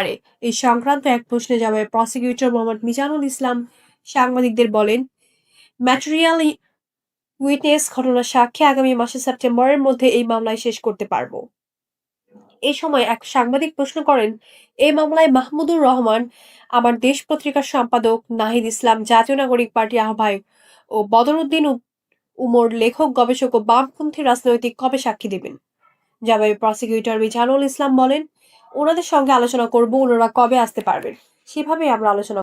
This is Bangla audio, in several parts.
পারে এই সংক্রান্ত এক প্রশ্নে জবাবে প্রসিকিউটর মোহাম্মদ মিজানুল ইসলাম সাংবাদিকদের বলেন ম্যাটেরিয়াল উইটনেস ঘটনার সাক্ষী আগামী মাসে সেপ্টেম্বরের মধ্যে এই মামলায় শেষ করতে পারব। এই সময় এক সাংবাদিক প্রশ্ন করেন এই মামলায় মাহমুদুর রহমান, আমার দেশ পত্রিকার সম্পাদক নাহিদ ইসলাম, জাতীয় নাগরিক পার্টি আহ্বায়ক ও বদরুদ্দিন উমর, লেখক, গবেষক ও বামপন্থী রাজনৈতিক কবে সাক্ষী দেবেন? জবাবে প্রসিকিউটর মিজানুল ইসলাম বলেন ওনাদের সঙ্গে আলোচনা করব, ওনারা কবে আসতে পারবেন? সেভাবে আমরা আলোচনা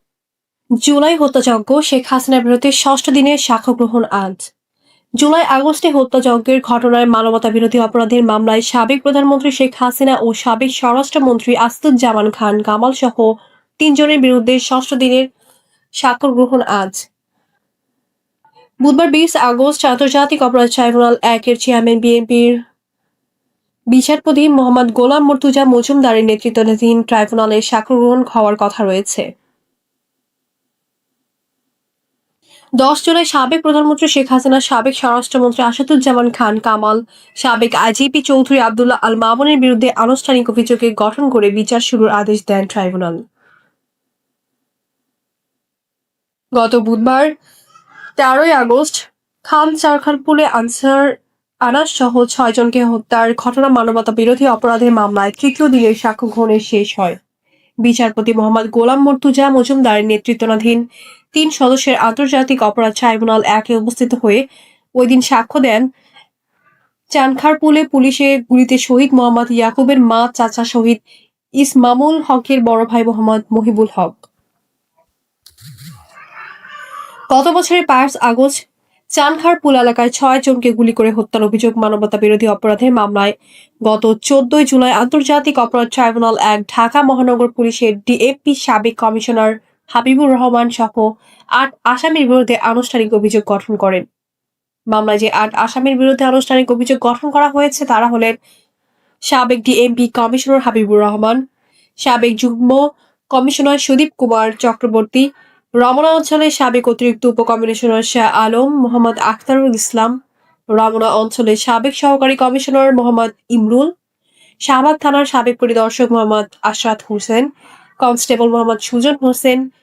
জুলাই হত্যাযজ্ঞ শেখ হাসিনার বিরুদ্ধে ষষ্ঠ দিনের সাক্ষ্য গ্রহণ আজ। জুলাই আগস্টে হত্যাযজ্ঞের ঘটনায় মানবতা বিরোধী অপরাধের মামলায় সাবেক প্রধানমন্ত্রী শেখ হাসিনা ও সাবেক স্বরাষ্ট্রমন্ত্রী আসাদুজ্জামান খান কামাল সহ তিনজনের বিরুদ্ধে ষষ্ঠ দিনের সাক্ষ্য গ্রহণ আজ। বুধবার বিশ আগস্ট আন্তর্জাতিক অপরাধ ট্রাইব্যুনাল একের চেয়ারম্যান বিএনপির বিচারপতি মোহাম্মদ গোলাম মর্তুজা মজুমদারের নেতৃত্বাধীন ট্রাইব্যুনালে সাক্ষ্য গ্রহণ হওয়ার কথা রয়েছে। দশ জুলাই সাবেক প্রধানমন্ত্রী শেখ হাসিনা সাবেক স্বরাষ্ট্রমন্ত্রী আসাদুজ্জামান খান কামাল, সাবেক আইজিপি চৌধুরী আবদুল্লাহ আল মামুনের বিরুদ্ধে আনুষ্ঠানিক অভিযোগে গঠন করে বিচার শুরুর আদেশ দেন ট্রাইব্যুনাল। গত বুধবার তেরোই আগস্ট খান চারখানপুরে আনসার আনাস সহ ছয়জনকে হত্যার ঘটনা মানবতা বিরোধী অপরাধের মামলায় তৃতীয় দিনের সাক্ষ্য গ্রহণের শেষ হয়। বিচারপতি মোহাম্মদ গোলাম মর্তুজা মজুমদারের নেতৃত্বাধীন তিন সদস্যের আন্তর্জাতিক অপরাধ ট্রাইব্যুনাল একে উপস্থিত হয়ে ওই দিন সাক্ষ্য দেন চানখারপুলে পুলিশের গুলিতে শহীদ মোহাম্মদ ইয়াকুবের মা, চাচা শহীদ ইসমামুল হকের বড় ভাই মোহাম্মদ মহিবুল হক। গত বছরের পাঁচ আগস্ট চানখারপুল এলাকায় ছয় জনকে গুলি করে হত্যার অভিযোগ মানবতা বিরোধী অপরাধের মামলায়। গত চোদ্দই জুলাই আন্তর্জাতিক অপরাধ ট্রাইব্যুনাল এক ঢাকা মহানগর পুলিশের ডিএপি সাবেক কমিশনার হাবিবুর রহমান সহ আট আসামির বিরুদ্ধে আনুষ্ঠানিক অভিযোগ গঠন করেন। মামলায় যে আট আসামির বিরুদ্ধে আনুষ্ঠানিক অভিযোগ গঠন করা হয়েছে, তারা হলেন সাবেক ডিএমপি কমিশনার হাবিবুর রহমান, সাবেক যুগ্ম কমিশনার সুদীপ কুমার চক্রবর্তী রমনা অঞ্চলের সাবেক অতিরিক্ত উপকমিশনার শাহ আলম মোহাম্মদ আখতারুল ইসলাম, রমনা অঞ্চলের সাবেক সহকারী কমিশনার মোহাম্মদ ইমরুল, শাহবাগ থানার সাবেক পরিদর্শক মোহাম্মদ আশরাত হোসেন, কনস্টেবল মোহাম্মদ সুজন হোসেন